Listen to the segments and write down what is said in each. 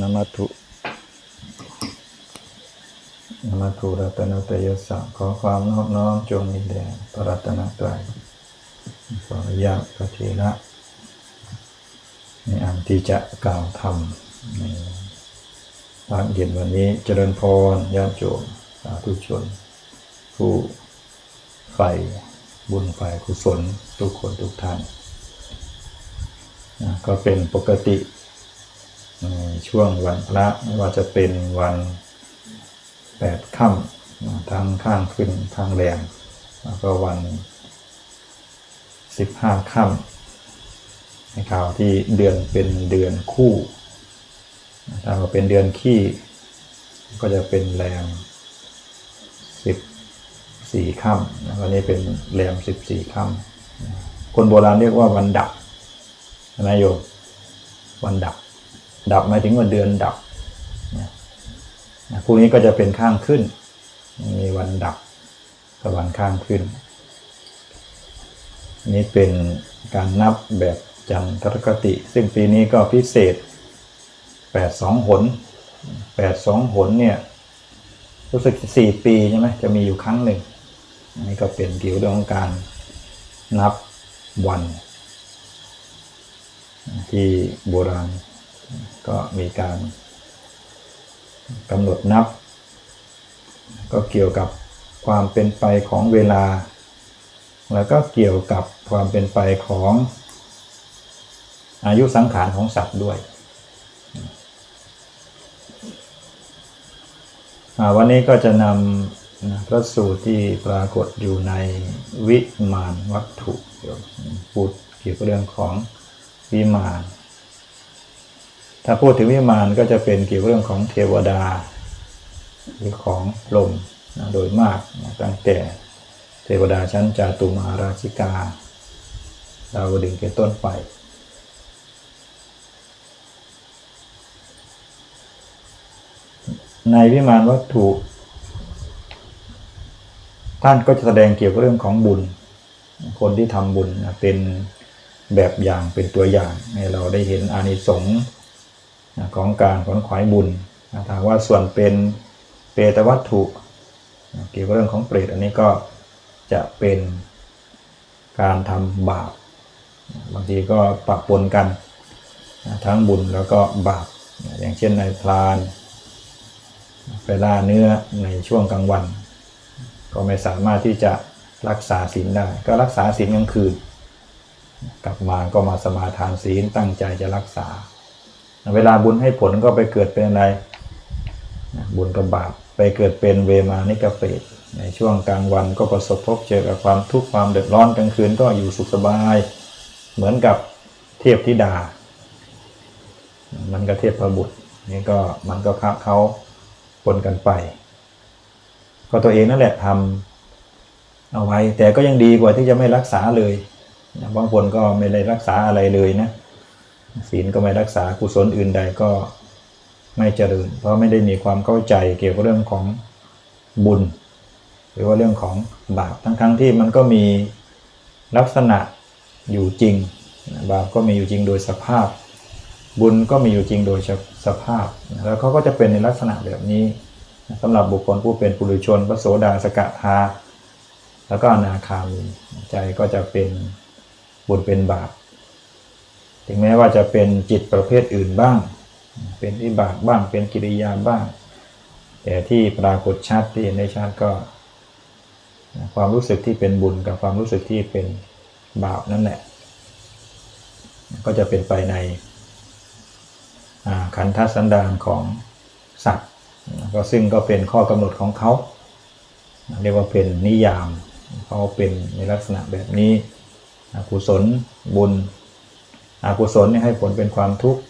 นมัตถุนมัตถุรัตนตยสสะขอความนอบน้อมจงมีแด่พระรัตนตรัยขออนุญาตพระเทระในอันที่จะกล่าวธรรมในภาคเย็นวันนี้เจริญพรญาติโยมสาธุชน ผู้ใฝ่บุญใฝ่กุศลทุกคนทุกท่านนะก็เป็นปกติ ช่วงวันพระไม่ว่าจะเป็นวันแปดค่ำทั้งข้างขึ้นทางแรมแล้วก็วันสิบห้าค่ำในข่าวที่เดือนเป็นเดือนคู่ถ้าว่าเป็นเดือนขี้ก็จะเป็นแรมสิบสี่ค่ำนะวันนี้เป็นแรมสิบสี่ค่ำคนโบราณเรียกว่าวันดับนะโยมวันดับ ดับหมายถึงว่าเดือนดับนะพรุ่งนี้ก็จะเป็นข้างขึ้น มีวันดับกับวันข้างขึ้น นี่เป็นการนับแบบจันทรคติ ซึ่งปีนี้ก็พิเศษ 82 หน 82 หนเนี่ยรู้สึก 4 ปีใช่ไหมจะมีอยู่ครั้งหนึ่งนนี้ก็เป็นเกี่ยวกับเรื่องของการนับวัน ที่โบราณ ก็มีการกำหนดนับ ก็เกี่ยวกับความเป็นไปของเวลา แล้วก็เกี่ยวกับความเป็นไปของอายุสังขารของสัตว์ด้วย วันนี้ก็จะนำพระสูตรที่ปรากฏอยู่ในวิมานวัตถุเดี๋ยวพูดเกี่ยวกับเรื่องของวิมาน ถ้าพูดถึงวิมานก็จะเป็นเกี่ยวกับเรื่องของเทวดา หรือของลมนะโดยมากนะตั้งแต่เทวดาชั้นจาตุมาราชิกา ดาวดึงเป็นต้นไป ในวิมานวัตถุ ท่านก็จะแสดงเกี่ยวกับเรื่องของบุญ คนที่ทำบุญนะเป็นแบบอย่างเป็นตัวอย่างให้เราได้เห็นอานิสงส์ ของการขนขวายบุญถ้าว่าส่วนเป็นเปตวัตถุเกี่ยวกับเรื่องของเปรตอันนี้ก็จะเป็นการทำบาป บางทีก็ปะปนกัน ทั้งบุญแล้วก็บาป อย่างเช่นในพราน ไปล่าเนื้อในช่วงกลางวัน ก็ไม่สามารถที่จะรักษาศีลได้ ก็รักษาศีลกลางคืน กลับมาก็มาสมาทานศีลตั้งใจจะรักษา เวลาบุญให้ผลก็ไปเกิดเป็นอะไรบุญกับบาปไปเกิดเป็นเวมานิกเปตในช่วงกลางวันก็ประสบพบเจอกับความทุกข์ความเดือดร้อนกลางคืนก็อยู่สุขสบาย เหมือนกับเทพธิดา มันก็เทพประบุตรนี่ก็มันก็ค้าเขาปนกันไป ก็ตัวเองนั่นแหละทำเอาไว้แต่ก็ยังดีกว่าที่จะไม่รักษาเลยบางคนก็ไม่ได้รักษาอะไรเลยนะ ศีลก็ไม่รักษากุศลอื่นใดก็ไม่เจริญ เพราะไม่ได้มีความเข้าใจเกี่ยวกับเรื่องของบุญ หรือว่าเรื่องของบาปทั้งๆทที่มันก็มีลักษณะอยู่จริง บาปก็มีอยู่จริงโดยสภาพ บุญก็มีอยู่จริงโดยสภาพ แล้วเขาก็จะเป็นในลักษณะแบบนี้สำหรับบุคคลผู้เป็นปุถุชนพระโสดาสกทาแล้วก็อนาคามีใจก็จะเป็นบุญเป็นบาป ถึงแม้ว่าจะเป็นจิตประเภทอื่นบ้าง เป็นวิบากบ้าง เป็นกิริยาบ้าง แต่ที่ปรากฏชัดที่เห็นได้ชัดก็ ความรู้สึกที่เป็นบุญกับความรู้สึกที่เป็นบาปนั่นแหละ ก็จะเป็นไปในขันธสันดานของสัตว์ก็ซึ่งก็เป็นข้อกำหนดของเขา เรียกว่าเป็นนิยามเขาเป็นในลักษณะแบบนี้กุศลบุญ อกุศลนี่ให้ผลเป็นความทุกข์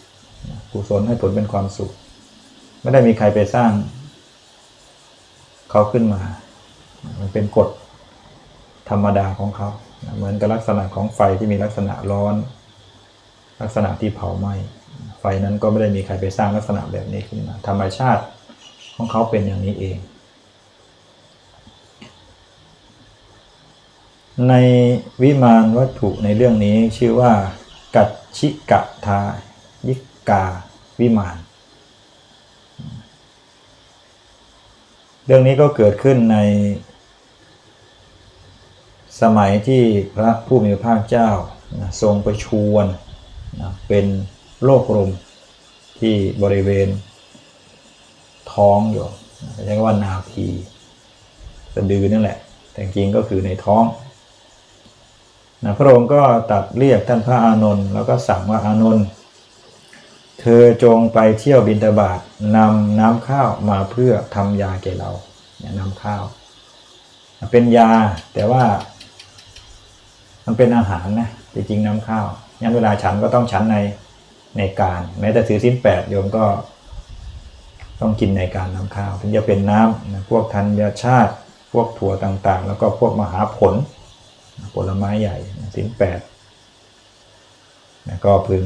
กุศลให้ผลเป็นความสุข ไม่ได้มีใครไปสร้างเขาขึ้นมา มันเป็นกฎธรรมดาของเขา เหมือนกับลักษณะของไฟที่มีลักษณะร้อน ลักษณะที่เผาไหม้ไฟนั้นก็ไม่ได้มีใครไปสร้างลักษณะแบบนี้ขึ้นมาธรรมชาติของเขาเป็นอย่างนี้เอง ในวิมานวัตถุในเรื่องนี้ชื่อว่า ชิกะทายิกาวิมาน เรื่องนี้ก็เกิดขึ้นใน สมัยที่พระผู้มีพระภาคเจ้าทรงไปชวนเป็นโรคลมที่บริเวณท้องอยู่เรียกว่านาทีสะดือนั่นแหละ แต่จริงก็คือในท้อง นะพระองค์ก็ตัดเรียกท่านพระอานนท์แล้วก็สั่งว่าอานนท์เธอจงไปเที่ยวบินตาบาตนำน้ำข้าวมาเพื่อทำยาแก่เราเนี่ยน้ำข้าว เป็นยาแต่ว่า มันเป็นอาหารนะจริงๆน้ำข้าวงั้นเวลาฉันก็ต้องฉันในในการ แม้แต่ถือสิ้นแปดโยมก็ต้องกินในการน้ำข้าวถึงจะเป็นน้ำนะพวกธัญชาติ พวกถั่วต่างๆ แล้วก็พวกมหาผลผลไม้ใหญ่ สิ้นแปดนะก็พึง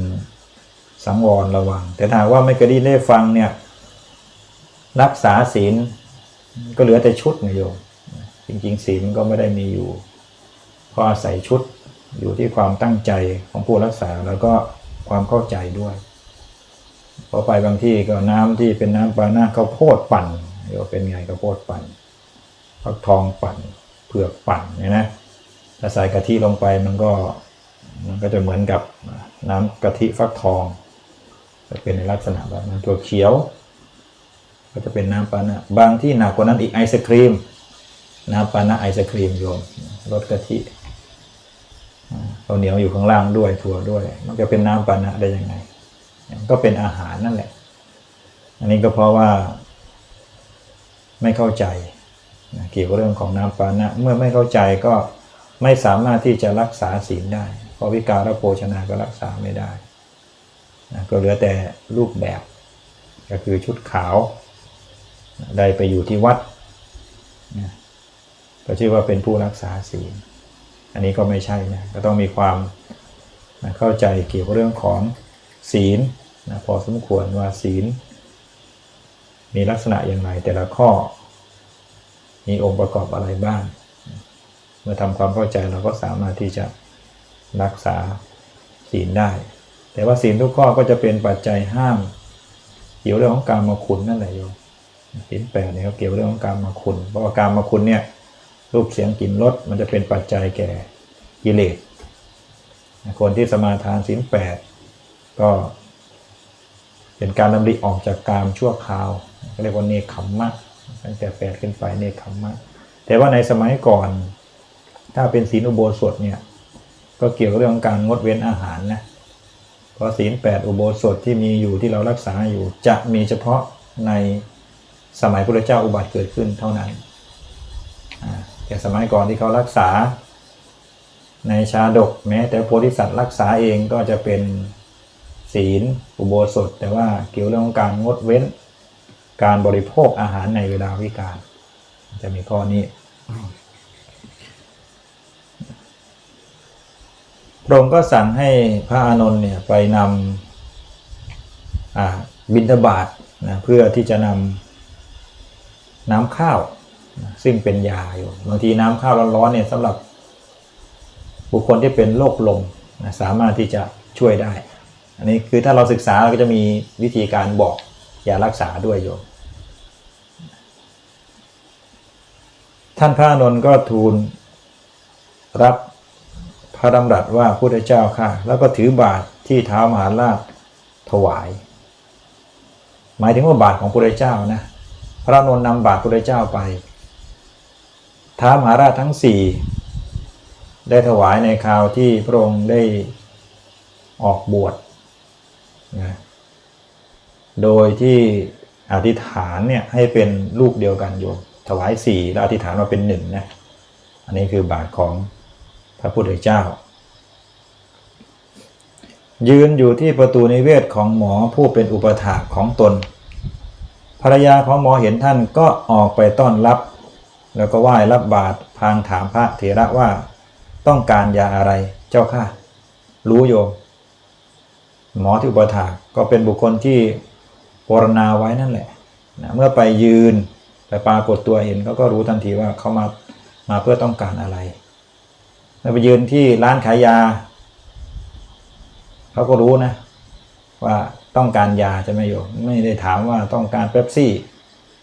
สังวรระวัง แต่ถ้าว่าไม่เคยได้ฟังเนี่ยรักษาศีลก็เหลือแต่ชุดนะโยมจริงๆศีลมันก็ไม่ได้มีอยู่เพราะอาศัยชุดอยู่ที่ความตั้งใจของผู้รักษาแล้วก็ความเข้าใจด้วยพอไปบางที่ก็น้ำที่เป็นน้ำปานาข้าวโพดปั่นเรียวเป็นไงข้าวโพดปั่นฟักทองปั่นเผือกปั่นเนี่ยนะ ถ้าใส่กะทิลงไปมันก็มันก็จะเหมือนกับน้ำกะทิฟักทอง จะเป็นในลักษณะแบบนั้นตัวเขียว ก็จะเป็นน้ำปานะบางที่หนักกว่านั้นอีกไอศครีม น้ำปานะไอศครีมโยมรสกะทิข้าวเหนียวอยู่ข้างล่างด้วยถั่วด้วย มันจะเป็นน้ำปานะได้ยังไง ก็เป็นอาหารนั่นแหละ อันนี้ก็เพราะว่าไม่เข้าใจเกี่ยวกับเรื่องของน้ำปานะ เมื่อไม่เข้าใจก็ ไม่สามารถที่จะรักษาศีลได้ เพราะวิการโภชนาก็รักษาไม่ได้นะก็เหลือแต่รูปแบบ ก็คือชุดขาว ได้ไปอยู่ที่วัดนะก็ชื่อว่าเป็นผู้รักษาศีล อันนี้ก็ไม่ใช่นะก็ต้องมีความนะเข้าใจเกี่ยวกับเรื่องของศีลนะพอสมควรว่าศีล มีลักษณะอย่างไรแต่ละข้อ มีองค์ประกอบอะไรบ้าง มื่อทำความเข้าใจเราก็สามารถที่จะรักษาศีลได้ แต่ว่าศีลทุกข้อก็จะเป็นปัจจัยห้าม เกี่ยวเรื่องของการมาคุณนั่นแหละโยมศีลแปดเนี่ยเขาเกี่ยวเรื่องของการมาคุณ เพราะว่าการมาคุณเนี่ยรูปเสียงกลิ่นรสมันจะเป็นปัจจัยแก่กิเลสคนที่สมาทานศีลแปดก็เป็นการลำลิออกจากกามชั่วคราวเรียกว่าเนคขมมะตั้งแต่แปดขึ้นไปเนคขมมะแต่ว่าในสมัยก่อน ถ้าเป็นศีลอุโบสถเนี่ย ก็เกี่ยวกับเรื่องของการงดเว้นอาหารนะเพราะศีลแปดอุโบสถที่มีอยู่ที่เรารักษาอยู่ จะมีเฉพาะในสมัยพระเจ้าอุบัติเกิดขึ้นเท่านั้นแต่สมัยก่อนที่เขารักษา ในชาดกแม้ แต่โพธิสัตว์รักษาเองก็จะเป็นศีลอุโบสถ แต่ว่าเกี่ยวเรื่องของการงดเว้น การบริโภคอาหารในเวลาวิกาลจะมีข้อนี้ พระองค์ก็สั่งให้พระอานนท์เนี่ยไปนำบิณฑบาตนะเพื่อที่จะนำน้ำข้าวนะซึ่งเป็นยาอยู่บางทีน้ำข้าวร้อนๆเนี่ยสำหรับบุคคลที่เป็นโรคลมนะสามารถที่จะช่วยได้ อันนี้คือถ้าเราศึกษาเราก็จะมีวิธีการบอกยารักษาด้วยโยมท่านพระอนนท์ก็ทูลรับ พระดำรัสว่าพุทธเจ้าค่ะ แล้วก็ถือบาทที่เท้ามหาราชถวาย หมายถึงว่าบาทของพุทธเจ้านะพระนนท์นำบาทพุทธเจ้าไปท้ามหาราชทั้งสี่ได้ถวายในคราวที่พระองค์ได้ออกบวชนะโดยที่อธิษฐานเนี่ยให้เป็นลูกเดียวกันโยมถวายสี่แล้วอธิษฐานว่าเป็นหนึ่งนะอันนี้คือบาทของ พระพุทธเจ้า ยืนอยู่ที่ประตูนิเวศของหมอผู้เป็นอุปถาของตน ภรรยาของหมอเห็นท่านก็ออกไปต้อนรับ แล้วก็ไหว้รับบาตรพางถามพระเถระว่าต้องการยาอะไรเจ้าค่ะ รู้โยม หมอที่อุปถากก็เป็นบุคคลที่ปรณาไว้นั่นแหละนะเมื่อไปยืนไปปรากฏตัวเห็นเขาก็รู้ทันทีว่าเขามามาเพื่อต้องการอะไร เราไปยืนที่ร้านขายยาเขาก็รู้นะ ว่าต้องการยาจะไม่โยมไม่ได้ถามว่าต้องการเป๊ปซี่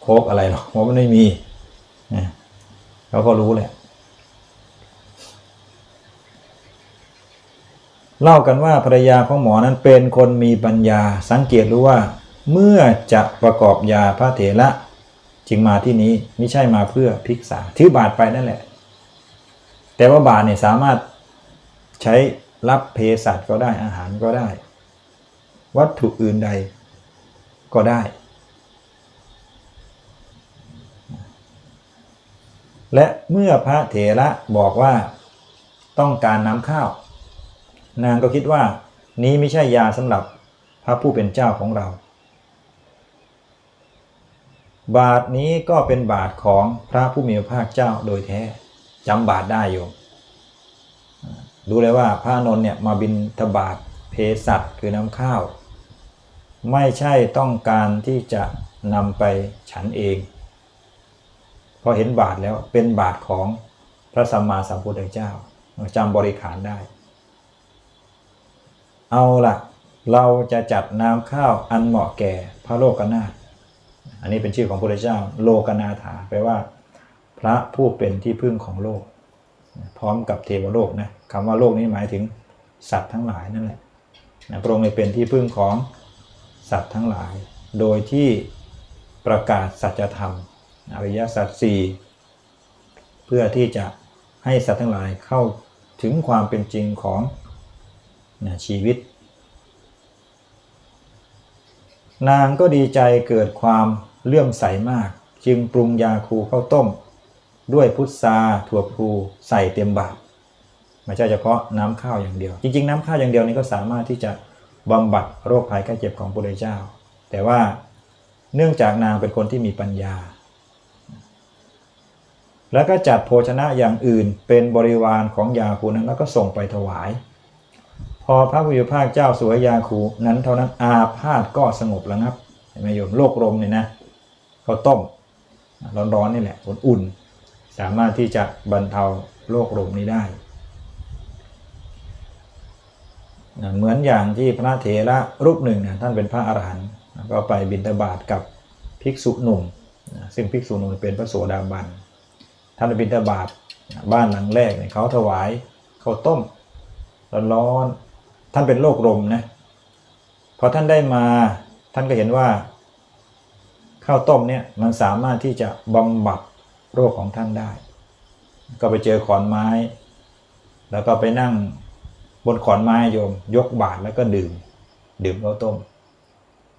โค้กอะไรหรอกเพราะมันไม่มีนะเขาก็รู้แหละเล่ากันว่าภรรยาของหมอนั้นเป็นคนมีปัญญาสังเกตรู้ว่า เมื่อจะประกอบยาพระเถระจึงมาที่นี้ไม่ใช่มาเพื่อพิกษาถือบาทไปนั่นแหละ แต่ว่าบาทเนี่ยสามารถใช้รับเภสัชก็ได้อาหารก็ได้ วัตถุอื่นใดก็ได้ และเมื่อพระเถระบอกว่าต้องการน้ำข้าว นางก็คิดว่านี้ไม่ใช่ยาสำหรับพระผู้เป็นเจ้าของเรา บาทนี้ก็เป็นบาทของพระผู้มีพระภาคเจ้าโดยแท้ จำบาทได้โยมดูเลยว่าพระนนท์เนี่ยมาบินทบาทเภสัชคือน้ำข้าว ไม่ใช่ต้องการที่จะนำไปฉันเอง พอเห็นบาทแล้วเป็นบาทของพระสัมมาสัมพุทธเจ้าจำบริขารได้ เอาล่ะเราจะจัดน้ำข้าวอันเหมาะแก่พระโลกนาถอันนี้เป็นชื่อของพระพุทธเจ้า โลกนาถาแปลว่า ระผู้เป็นที่พึ่งของโลก พร้อมกับเทวโลกนะคำว่าโลกนี้หมายถึงสัตว์ทั้งหลายนั่นแหละนะพระองค์เป็นที่พึ่งของสัตว์ทั้งหลาย โดยที่ประกาศสัจธรรมอริยสัจสี่เพื่อที่จะให้สัตว์ทั้งหลายเข้าถึงความเป็นจริงของนะชีวิต นางก็ดีใจเกิดความเลื่อมใสมาก จึงปรุงยาคูข้าวต้ม ด้วยพุทราถั่วพลูใส่เต็มบาตรไม่ใช่เฉพาะน้ำข้าวอย่างเดียว จริง ๆ น้ำข้าวอย่างเดียวนี้ก็สามารถที่จะบำบัดโรคภัยไข้เจ็บของพระเจ้า แต่ว่าเนื่องจากนางเป็นคนที่มีปัญญา แล้วก็จัดโภชนะอย่างอื่นเป็นบริวารของยาคูนั้นแล้วก็ส่งไปถวาย พอพระพุทธภาคเจ้าสวยยาคูนั้นเท่านั้นอาพาธก็สงบแล้วครับเห็นไหมโยมโรคลมเนี่ยนะเขาต้มร้อนๆนี่แหละอุ่นๆ สามารถที่จะบรรเทาโรคลมนี้ได้เหมือนอย่างที่พระเถระรูปหนึ่งเนี่ยท่านเป็นพระอรหันต์ก็ไปบิณฑบาตกับภิกษุหนุ่มซึ่งภิกษุหนุ่มเป็นพระโสดาบันท่านไปบิณฑบาตบ้านหลังแรกเนี่ยเขาถวายข้าวต้มร้อนๆท่านเป็นโรคลมนะพอท่านได้มาท่านก็เห็นว่าข้าวต้มเนี่ยมันสามารถที่จะบำบัด โรคของท่านได้ ก็ไปเจอขอนไม้ แล้วก็ไปนั่งบนขอนไม้โยม ยกบาตรแล้วก็ดื่ม ดื่มข้าวต้ม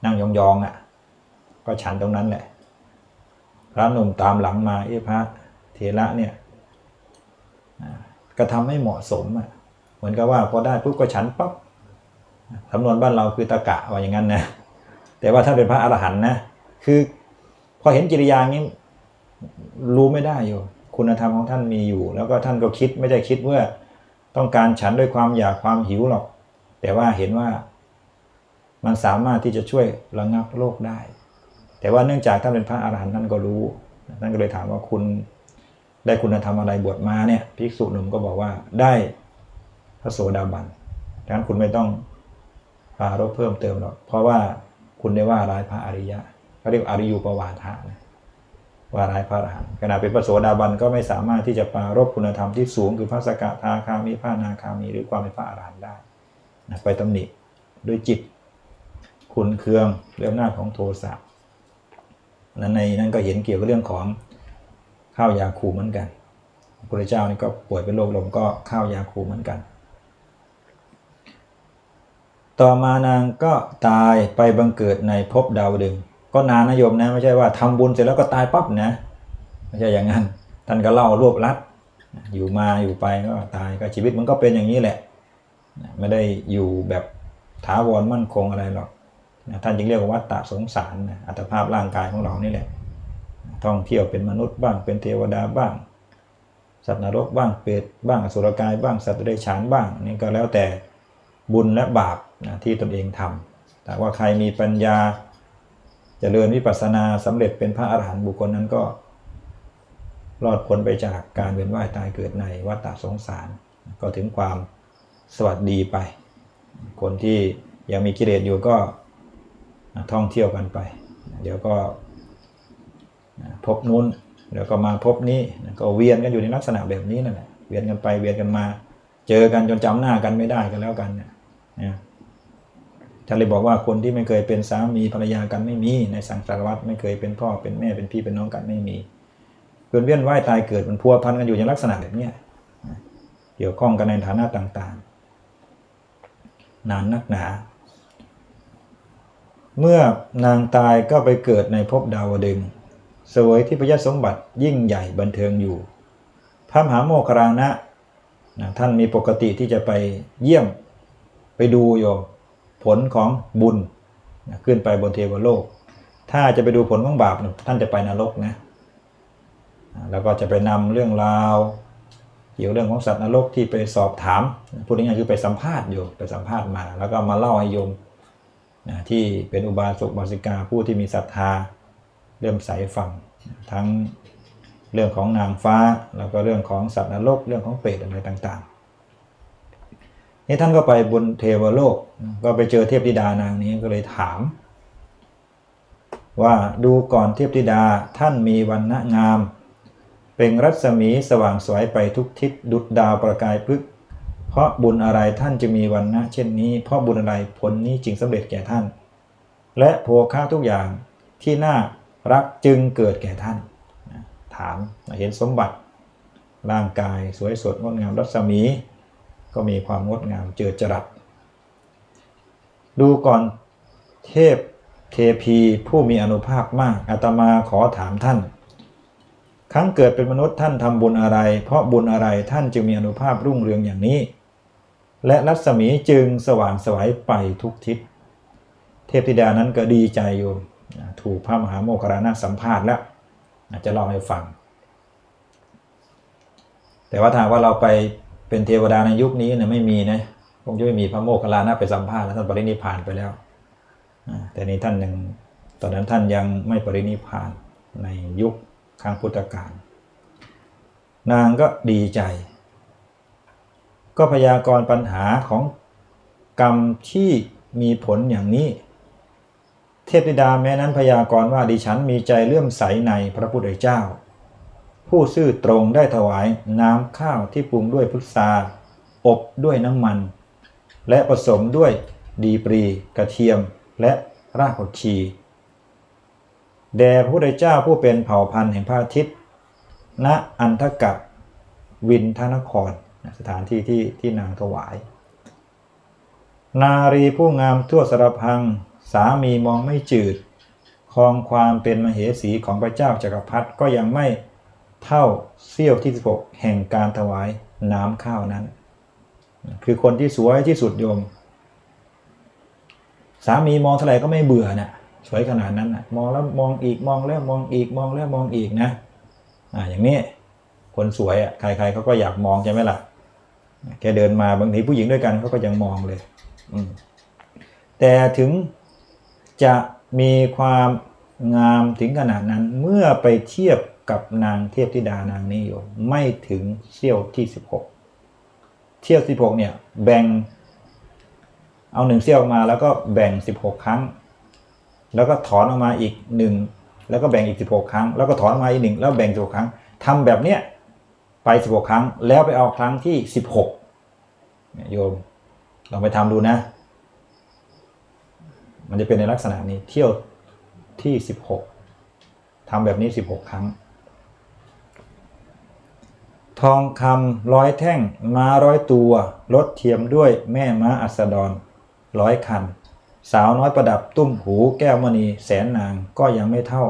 นั่งยองๆอะ่ะ ก็ฉันตรงนั้นแหละ พระหนุ่มตามหลังมาเอ้พระเทระเนี่ยก็ทำให้เหมาะสมอะเหมือนกับว่าพอได้ปุ๊บก็ฉันปั๊บสำนวนบ้านเราคือตะกะว่าอย่างนั้นนะแต่ว่าถ้าเป็นพระอรหันต์นะคือพอเห็นกิริยานี้ รู้ไม่ได้อยู่ คุณธรรมของท่านมีอยู่ แล้วก็ท่านก็คิดไม่ได้คิดว่าต้องการฉันด้วยความอยากความหิวหรอก แต่ว่าเห็นว่ามันสามารถที่จะช่วยระงับโรคได้ แต่ว่าเนื่องจากท่านเป็นพระอรหันต์ท่านก็รู้ท่านก็เลยถามว่าคุณได้คุณธรรมอะไรบวชมาเนี่ยภิกษุหนุ่มก็บอกว่าได้พระโสดาบันดังนั้นคุณไม่ต้องปารบเพิ่มเติมหรอก เพราะว่าคุณได้ว่าร้ายพระอริยะเขาเรียกอริยูปวาทานะ ว่าร้ายพระอรหันต์ขณะเป็นพระโสดาบันก็ไม่สามารถที่จะปรารบคุณธรรมที่สูงคือพระสกทาคามีพระนาคามีหรือความเป็นพระอรหันต์ได้นะไปตำหนิด้วยจิตคุณเคืองเรื่องหน้าของโทสะนั้นในนั้นก็เห็นเกี่ยวกับเรื่องของข้าวยาคูเหมือนกันพระเจ้านี่ก็ป่วยเป็นโรคลมก็ข้าวยาคูเหมือนกัน ต่อมานางก็ตายไปบังเกิดในภพดาวดึง ก็นานนะโยมนะไม่ใช่ว่าทำบุญเสร็จแล้วก็ตายปั๊บนะไม่ใช่อย่างนั้น ท่านก็เล่ารวบลัดอยู่มาอยู่ไปก็ตายก็ชีวิตมันก็เป็นอย่างนี้แหละ ไม่ได้อยู่แบบถาวรมั่นคงอะไรหรอกท่านจึงเรียกว่าวัฏฏะสงสารอัตภาพร่างกายของเรานี่แหละ ท่องเที่ยวเป็นมนุษย์บ้างเป็นเทวดาบ้าง สัตว์นรกบ้างเปรตบ้างอสุรกายบ้างสัตว์เดรัจฉานบ้างนี่ก็แล้วแต่บุญและบาปนะที่ตนเองทำแต่ว่าใครมีปัญญา ริญวิปัสสนาสำเร็จเป็นพระอรหันต์บุคคลนั้นก็ รอดพ้นไปจากการเวียนว่ายตายเกิดในวัฏฏะสงสาร ก็ถึงความสวัสดีไป คนที่ยังมีกิเลสอยู่ก็ท่องเที่ยวกันไป เดี๋ยวก็พบนู้นเดี๋ยวก็มาพบนี้ก็เวียนกันอยู่ในลักษณะแบบนี้นั่นแหละเวียนกันไปเวียนกันมา เจอกันจนจำหน้ากันไม่ได้กันแล้วกันเนี่ย ท่านเลยบอกว่าคนที่ไม่เคยเป็นสามีภรรยากันไม่มี ในสังสารวัฏไม่เคยเป็นพ่อเป็นแม่เป็นพี่เป็นน้องกันไม่มีเกิดเวียนว่ายตายเกิดมันพัวพันกันอยู่ในลักษณะแบบเนี้ยเกี่ยวข้องกันในฐานะต่างๆ นานนักหนา เมื่อนางตายก็ไปเกิดในภพดาวดึงสวยที่พยสมบัติยิ่งใหญ่บันเทิงอยู่พระมหาโมคคารณะนะท่านมีปกติที่จะไปเยี่ยมไปดูโยม ผลของบุญขึ้นไปบนเทวโลก ถ้าจะไปดูผลของบาปนะท่านจะไปนรกนะแล้วก็จะไปนำเรื่องราวเกี่ยวเรื่องของสัตว์นรกที่ไปสอบถามพูดง่ายๆคือไปสัมภาษณ์โยมไปสัมภาษณ์มา แล้วก็มาเล่าให้โยมที่เป็นอุบาสกบาสิกาผู้ที่มีศรัทธาเริ่มใสฟังทั้งเรื่องของนางฟ้า แล้วก็เรื่องของสัตว์นรกเรื่องของเปรตอะไรต่างๆ นี่ท่านก็ไปบนเทวโลก ก็ไปเจอเทพธิดานางนี้ก็เลยถาม ว่าดูก่อนเทพธิดาท่านมีวันณะงาม เป็นรัศมีสว่างสวยไปทุกทิศดุจดาวประกายพฤกเพราะบุญอะไรท่านจะมีวันณะ เช่นนี้ เพราะบุญอะไรผลนี้จึงสำเร็จแก่ท่าน และโภค่าทุกอย่างที่น่ารักจึงเกิดแก่ท่าน ถามเห็นสมบัติร่างกายสวยสดงดงามรัศมี ก็มีความงดงามเจิดจรัส ดูก่อนเทพเทพีผู้มีอนุภาพมากอาตมาขอถามท่าน ครั้งเกิดเป็นมนุษย์ท่านทำบุญอะไร เพราะบุญอะไรท่านจึงมีอนุภาพรุ่งเรืองอย่างนี้ และรัศมีจึงสว่างไสวยไปทุกทิศ เทพธิดานั้นก็ดีใจโยมนะถูกพระมหาโมคคารณะสัมภาษณ์แล้วนะจะเล่าให้ฟัง แต่ว่าถ้าหากว่าเราไป เป็นเทวดาในยุคนี้เนี่ยไม่มีนะคงจะไม่มีพระโมคคัลลานะไปสัมภาษณ์แล้วท่านปรินิพานไปแล้วแต่นี้ท่านยังตอนนั้นท่านยังไม่ปรินิพพานในยุคครั้งพุทธกาลนางก็ดีใจ ก็พยากรณ์ปัญหาของกรรมที่มีผลอย่างนี้ เทพธิดาแม้นั้นพยากรณ์ว่าดิฉันมีใจเลื่อมใสในพระพุทธเจ้า ผู้ซื่อตรงได้ถวายน้ำข้าวที่ปรุงด้วยพุทราอบด้วยน้ำมัน และผสมด้วยดีปรี กระเทียมและรากผักชี แด่พระพุทธเจ้าผู้เป็นเผ่าพันธุ์แห่งพระอาทิตย์ ณ อันทกะวินทนคร สถานที่ที่ที่นางถวาย นารีผู้งามทั่วสารพัง สามีมองไม่จืดครองความเป็นมเหสีของพระเจ้าจักรพรรดิก็ยังไม่ เท่าเสี้ยวที่ 16 แห่งการถวายน้ำข้าวนั้น คือคนที่สวยที่สุดโยม สามีมองเท่าไหร่ก็ไม่เบื่อนะสวยขนาดนั้นนะมองแล้วมองอีกมองแล้วมองอีกมองแล้วมองอีกนะอ่าอย่างนี้คนสวยอะใครๆเขาก็อยากมองใช่ไหมล่ะแกเดินมาบางทีผู้หญิงด้วยกันเขาก็ยังมองเลยอืมแต่ถึงจะมีความงามถึงขนาดนั้นเมื่อไปเทียบ กับนางเทพธิดานางนี้อยู่ ไม่ถึงเสี้ยวที่16เที่ยว16เนี่ยแบ่ง เอาหนึ่งเสี้ยวมาแล้วก็แบ่ง16ครั้ง แล้วก็ถอนออกมาอีกหนึ่งแล้วก็แบ่งอีก16ครั้ง แล้วก็ถอนออกมาอีกหนึ่งแล้วแบ่ง16ครั้งทำแบบเนี้ยไป16ครั้ง แล้วไปเอาครั้งที่16เนี่ยโยมลองไปทำดูนะ มันจะเป็นในลักษณะนี้เที่ยวที่16ทำแบบนี้ 16 ครั้ง ทองคำร้อยแท่ง ม้าร้อยตัวรถเทียมด้วยแม่ม้าอัสดรร้อยคัน สาวน้อยประดับตุ้มหูแก้วมณีแสนนางก็ยังไม่เท่า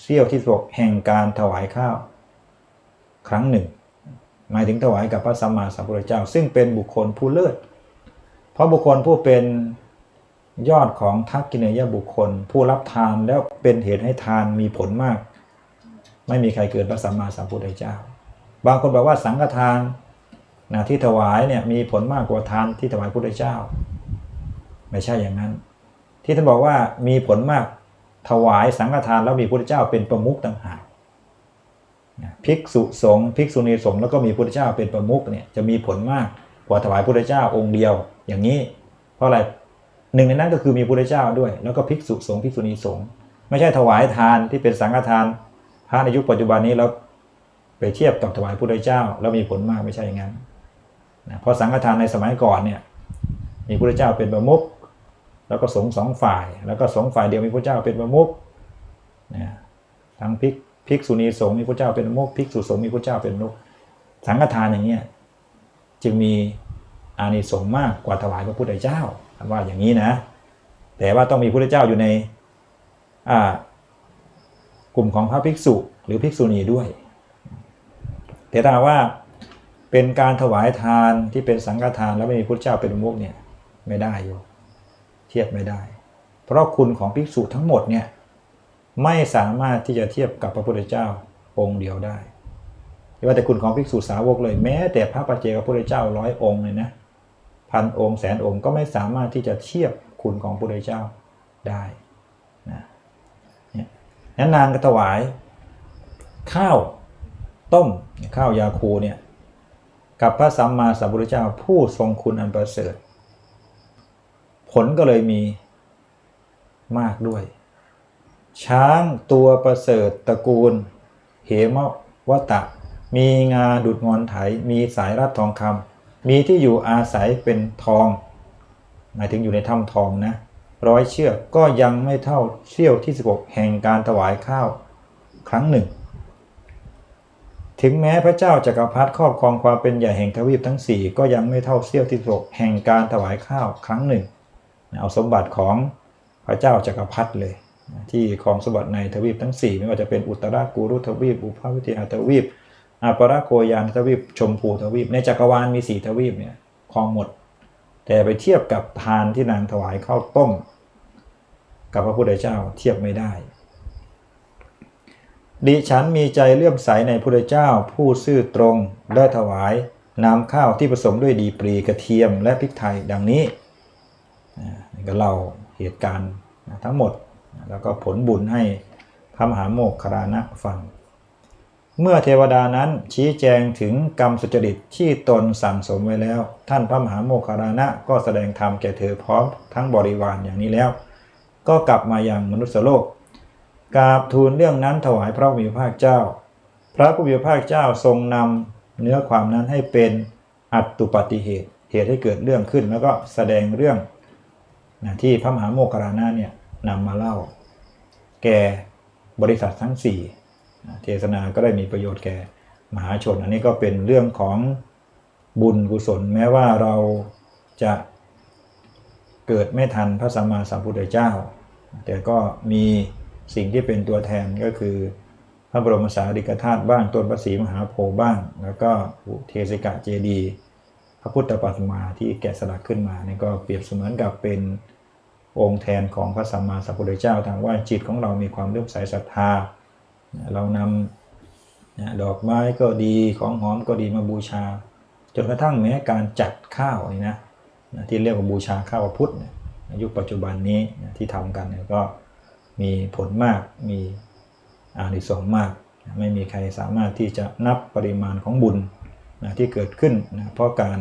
เสี้ยวที่16แห่งการถวายข้าว ครั้งหนึ่ง หมายถึงถวายกับพระสัมมาสัมพุทธเจ้า ซึ่งเป็นบุคคลผู้เลิศ เพราะบุคคลผู้เป็นยอดของทักกิเนยบุคคล ผู้รับทานแล้วเป็นเหตุให้ทานมีผลมาก ไม่มีใครเกิดพระสัมมาสัมพุทธเจ้า บางคนบอกว่าสังฆทานนะที่ถวายเนี่ยมีผลมากกว่าทานที่ถวายพุทธเจ้า ไม่ใช่อย่างนั้น ที่ท่านบอกว่ามีผลมากถวายสังฆทานแล้วมีพุทธเจ้าเป็นประมุขต่างหากภิกษุสงฆ์ภิกษุณีสงฆ์แล้วก็มีพุทธเจ้าเป็นประมุขเนี่ยจะมีผลมากกว่าถวายพุทธเจ้าองค์เดียว อย่างนี้ เพราะอะไรหนึ่งในนั้นก็คือมีพุทธเจ้าด้วย แล้วก็ภิกษุสงฆ์ภิกษุณีสงฆ์ไม่ใช่ถวายทานที่เป็นสังฆทานระในยุคปัจจุบันนี้เรา ไปเทียบกับถวายพระพุทธเจ้า แล้วมีผลมากไม่ใช่อย่างนั้นนะเพราะสังฆทานในสมัยก่อนเนี่ยมีพระพุทธเจ้าเป็นประมุขแล้วก็สงสองฝ่าย แล้วก็สงฝ่ายเดียวมีพระเจ้าเป็นประมุขนะทั้งภิกภิกษุณีสงฆ์มีพระเจ้าเป็นประมุขภิกษุสงฆ์มีพระเจ้าเป็นประมุขสังฆทานอย่างเงี้ยจึงมีอานิสงส์มากกว่าถวายพระพุทธเจ้าว่าอย่างนี้นะ แต่ว่าต้องมีพระพุทธเจ้าอยู่ในกลุ่มของพระภิกษุหรือภิกษุณีด้วย แต่ถ้าว่าเป็นการถวายทานที่เป็นสังฆทานแล้วไม่มีพระเจ้าเป็นมุขเนี่ยไม่ได้อยู่เทียบไม่ได้ เพราะคุณของภิกษุทั้งหมดเนี่ยไม่สามารถที่จะเทียบกับพระพุทธเจ้าองค์เดียวได้ไม่ว่าแต่คุณของภิกษุสาวกเลย แม้แต่พระปัจเจกพระพุทธเจ้าร้อยองค์เลยนะพันองค์แสนองค์ก็ไม่สามารถที่จะเทียบคุณของพระพุทธเจ้าได้นะนี่ยนั้นนางก็ถวายข้าว ต้มข้าวยาคูเนี่ยกับพระสัมมาสัมพุทธเจ้าผู้ทรงคุณอันประเสริฐ ผลก็เลยมีมากด้วย ช้างตัวประเสริฐตระกูล เหมวตะ มีงาดุดงอนไถ มีสายรัดทองคำมีที่อยู่อาศัยเป็นทอง หมายถึงอยู่ในถ้ำทองนะ ร้อยเชือกก็ยังไม่เท่าเชี่ยวที่ 16 แห่งการถวายข้าวครั้งหนึ่ง ถึงแม้พระเจ้าจักรพรรดิครอบครองความเป็นใหญ่แห่งทวีปทั้ง 4 ก็ยังไม่เท่าเสี้ยวที่16แห่งการถวายข้าวครั้งหนึ่ง เอาสมบัติของพระเจ้าจักรพรรดิเลยที่ครองสมบัติในทวีปทั้ง 4 ไม่ว่าจะเป็นอุตรากูรุทวีป อุปาวิเทหทวีปอาปราโกยานทวีป ชมพูทวีป ในจักรวาลมี4ทวีปเนี่ยครองหมด แต่ไปเทียบกับทานที่นางถวายข้าวต้ม กับพระพุทธเจ้าเทียบไม่ได้ ดิฉันมีใจเลื่อมใสในพระเจ้าผู้ซื่อตรงได้ถวายน้ำข้าวที่ผสมด้วยดีปรีกระเทียมและพริกไทยดังนี้นะก็เล่าเหตุการณ์ทั้งหมด แล้วก็ผลบุญให้พระมหาโมคคารณะฟัง เมื่อเทวดานั้นชี้แจงถึงกรรมสุจริตที่ตนสั่งสมไว้แล้ว ท่านพระมหาโมคคารณะก็แสดงธรรมแก่เธอพร้อมทั้งบริวารอย่างนี้แล้ว ก็กลับมาอยังมนุษยโลก กราบทูลเรื่องนั้นถวายพระผู้มีพระภาคเจ้า พระผู้มีพระภาคเจ้าทรงนำเนื้อความนั้นให้เป็นอัตตุปฏิเหตุ เหตุให้เกิดเรื่องขึ้น แล้วก็แสดงเรื่องนะที่พระมหาโมคคารณะเนี่ยนำมาเล่า แก่บริษัททั้ง4นะเทศนาก็ได้มีประโยชน์แก่มหาชน อันนี้ก็เป็นเรื่องของบุญกุศลแม้ว่าเราจะเกิดไม่ทันพระสัมมาสัมพุทธเจ้า แต่ก็มี สิ่งที่เป็นตัวแทนก็คือพระบรมสารีริกธาตุบ้างต้นพระศรีมหาโพธิ์บ้าง แล้วก็เทสิกะเจดีพระพุทธปฏิมาที่แกะสลักขึ้นมานี่ก็เปรียบเสมือนกับเป็นองค์แทนของพระสัมมาสัมพุทธเจ้าทางว่าจิตของเรามีความเลื่อมใสศรัทธา เรานำดอกไม้ก็ดีของหอมก็ดีมาบูชา จนกระทั่งแม้การจัดข้าวนี่นะที่เรียกว่าบูชาข้าวพุทธยในยุคปัจจุบันนี้ที่ทำกันก็ มีผลมาก มีอานิสงส์มาก ไม่มีใครสามารถที่จะนับปริมาณของบุญนะที่เกิดขึ้นนะเพราะการ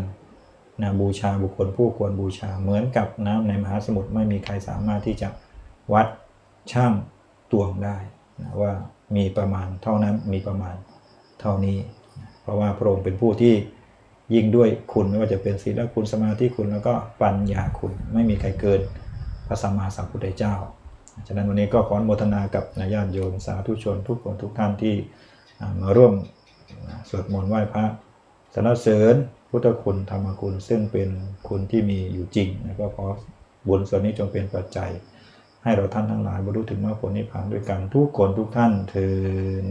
นะบูชาบุคคลผู้ควรบูชาเหมือนกับน้ำในมหาสมุทรไม่มีใครสามารถที่จะวัดช่างตวงได้นะว่ามีประมาณเท่านั้นมีประมาณเท่านี้นะเพราะว่าพระองค์เป็นผู้ที่ยิ่งด้วยคุณไม่ว่าจะเป็นศีลคุณสมาธิคุณแล้วก็ปัญญาคุณไม่มีใครเกินพระสัมมาสัมพุทธเจ้า ฉะนั้นวันนี้ก็ขออนุโมทนากับญาติโยมสาธุชนทุกคนทุกท่านที่มาร่วมสวดมนต์ไหว้พระสรรเสริญพุทธคุณธรรมคุณซึ่งเป็นคุณที่มีอยู่จริงก็ขอบุญส่วนนี้จงเป็นปัจจัย ให้เราท่านทั้งหลายบรรลุถึงมรรคผลนิพพานด้วยกันทุกคนทุกท่านเทิน